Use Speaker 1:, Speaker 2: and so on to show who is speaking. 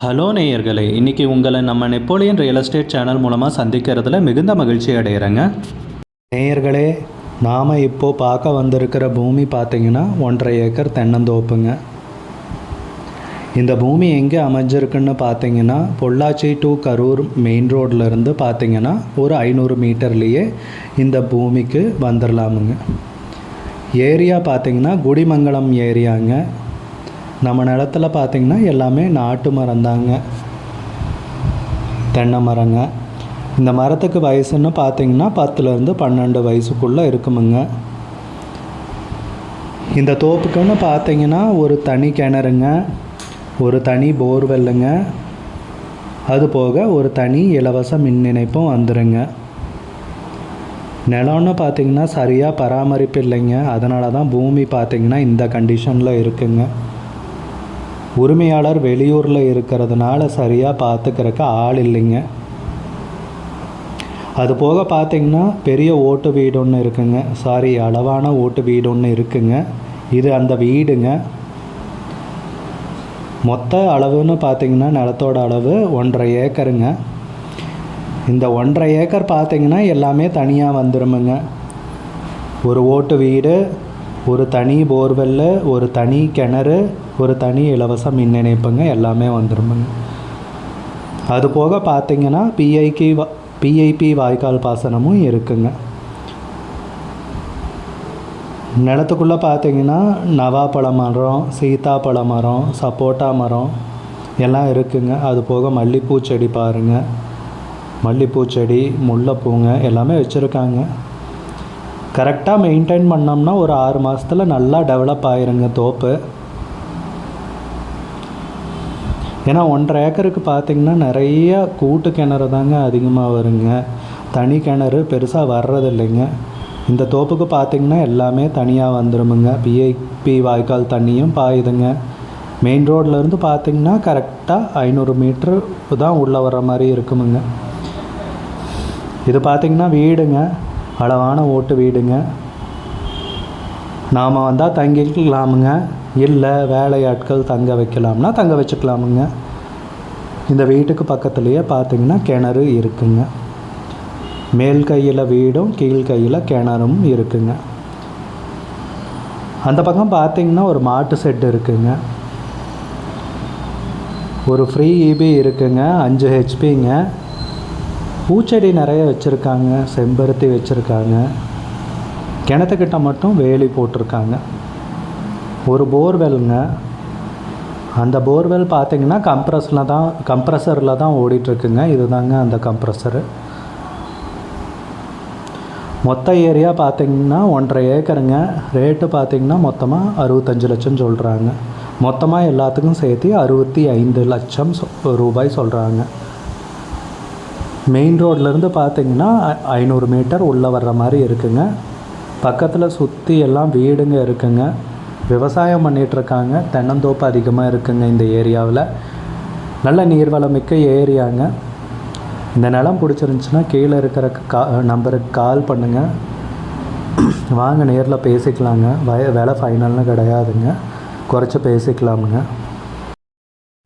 Speaker 1: Hello நேயர்களே இன்றைக்கி உங்களை நம்ம நெப்போலியன் ரியல் எஸ்டேட் சேனல் மூலமாக சந்திக்கிறதுல மிகுந்த மகிழ்ச்சி அடைகிறேங்க நேயர்களே நாம் இப்போது பார்க்க வந்திருக்கிற பூமி பார்த்தீங்கன்னா ஒன்றரை ஏக்கர் தென்னந்தோப்புங்க. இந்த பூமி எங்கே அமைஞ்சிருக்குன்னு பார்த்தீங்கன்னா பொள்ளாச்சி டு கரூர் மெயின் ரோட்லேருந்து பார்த்தீங்கன்னா ஒரு ஐநூறு மீட்டர்லேயே இந்த பூமிக்கு வந்துடலாமுங்க ஏரியா பார்த்தீங்கன்னா குடிமங்கலம் ஏரியாங்க. நம்ம நிலத்துல பார்த்தீங்கன்னா எல்லாமே நாட்டு மரம் தாங்க தென்னை மரங்க. இந்த மரத்துக்கு வயசுன்னு பார்த்தீங்கன்னா பத்துலேருந்து பன்னெண்டு வயசுக்குள்ளே இருக்குமுங்க. இந்த தோப்புக்குன்னு பார்த்தீங்கன்னா ஒரு தனி கிணறுங்க ஒரு தனி போர்வெல்லுங்க அது போக ஒரு தனி இலவச மின் இணைப்பும் வந்துடுங்க நிலம்னு பார்த்தீங்கன்னா சரியாக பராமரிப்பு இல்லைங்க. அதனால தான் பூமி பார்த்திங்கன்னா இந்த கண்டிஷனில் இருக்குங்க. உரிமையாளர் வெளியூரில் இருக்கிறதுனால சரியாக பார்த்துக்கிறக்கு ஆள் இல்லைங்க. அது போக பார்த்தீங்கன்னா பெரிய ஓட்டு வீடு ஒன்று இருக்குங்க. சாரி அளவான ஓட்டு வீடு ஒன்று இருக்குங்க. இது அந்த வீடுங்க. மொத்த அளவுன்னு பார்த்தீங்கன்னா நிலத்தோட அளவு ஒன்றரை ஏக்கருங்க. இந்த ஒன்றரை ஏக்கர் பார்த்தீங்கன்னா எல்லாமே தனியாக வந்துருமுங்க. ஒரு ஓட்டு வீடு ஒரு தனி போர்வெல்லு ஒரு தனி கிணறு ஒரு தனி இலவச மின் இணைப்புங்க எல்லாமே வந்துருமுங்க. அது போக பார்த்தீங்கன்னா பிஐக்கு பிஐபி வாய்க்கால் பாசனமும் இருக்குங்க. நிலத்துக்குள்ளே பார்த்தீங்கன்னா நவாப்பழ மரம் சீதாப்பழ மரம் சப்போட்டா மரம் எல்லாம் இருக்குங்க. அது போக மல்லிகைப்பூ செடி பாருங்கள் மல்லிகைப்பூ செடி முல்லைப்பூங்க எல்லாமே வச்சுருக்காங்க. கரெக்டாக மெயின்டைன் பண்ணோம்னா ஒரு ஆறு மாதத்துல நல்லா டெவலப் ஆயிருங்க தோப்பு. ஏன்னா ஒன்றரை ஏக்கருக்கு பார்த்தீங்கன்னா நிறைய கூட்டு கிணறு தாங்க அதிகமாக வருங்க. தனி கிணறு பெருசாக வர்றதில்லைங்க. இந்த தோப்புக்கு பார்த்தீங்கன்னா எல்லாமே தனியாக வந்துருமுங்க. பிஐபி வாய்க்கால் தண்ணியும் பாயுதுங்க. மெயின் ரோட்லேருந்து பார்த்தீங்கன்னா கரெக்டாக ஐநூறு மீட்ரு தான் உள்ளே வர்ற மாதிரி இருக்குமுங்க. இது பார்த்தீங்கன்னா வீடுங்க. அளவான ஓட்டு வீடுங்க. நாம் வந்தால் தங்கிக்கலாமுங்க இல்லை வேலையாட்கள் தங்க வைக்கலாம்னா தங்க வச்சுக்கலாமுங்க. இந்த வீட்டுக்கு பக்கத்துலேயே பார்த்தீங்கன்னா கிணறு இருக்குங்க. மேல் கையில் வீடும் கீழ் கையில் கிணறும் இருக்குங்க. அந்த பக்கம் பார்த்தீங்கன்னா ஒரு மாட்டு செட்டு இருக்குங்க. ஒரு ஃப்ரீ இபி இருக்குங்க. அஞ்சு ஹெச்பிங்க பூச்செடி நிறைய வச்சுருக்காங்க செம்பருத்தி வச்சுருக்காங்க. கிணத்துக்கிட்ட மட்டும் வேலி போட்டிருக்காங்க. ஒரு போர்வெல்ங்க. அந்த போர்வெல் பார்த்திங்கன்னா கம்ப்ரஸில் தான் கம்ப்ரஸரில் தான் ஓடிட்டுருக்குங்க. இதுதாங்க அந்த கம்ப்ரஸரு மொத்த ஏரியா பார்த்திங்கன்னா ஒன்றரை ஏக்கருங்க. ரேட்டு பார்த்தீங்கன்னா மொத்தமாக அறுபத்தஞ்சு லட்சம் சொல்கிறாங்க மொத்தமாக எல்லாத்துக்கும் சேர்த்து அறுபத்தி ஐந்து லட்சம் சொ- ரூபாய் சொல்கிறாங்க மெயின் ரோட்லேருந்து பார்த்தீங்கன்னா ஐநூறு மீட்டர் உள்ளே வர்ற மாதிரி இருக்குங்க. பக்கத்தில் சுற்றி எல்லாம் வீடுங்க இருக்குங்க. விவசாயம் பண்ணிகிட்ருக்காங்க தென்னந்தோப்பு அதிகமாக இருக்குங்க இந்த ஏரியாவில். நல்ல நீர்வளமிக்க ஏரியாங்க. இந்த நிலம் பிடிச்சிருந்துச்சின்னா கீழே இருக்கிற கா நம்பருக்கு கால் பண்ணுங்கள் வாங்க நேரில் பேசிக்கலாங்க. வய விலை ஃபைனல்னு கிடையாதுங்க. குறைச்சி பேசிக்கலாமுங்க.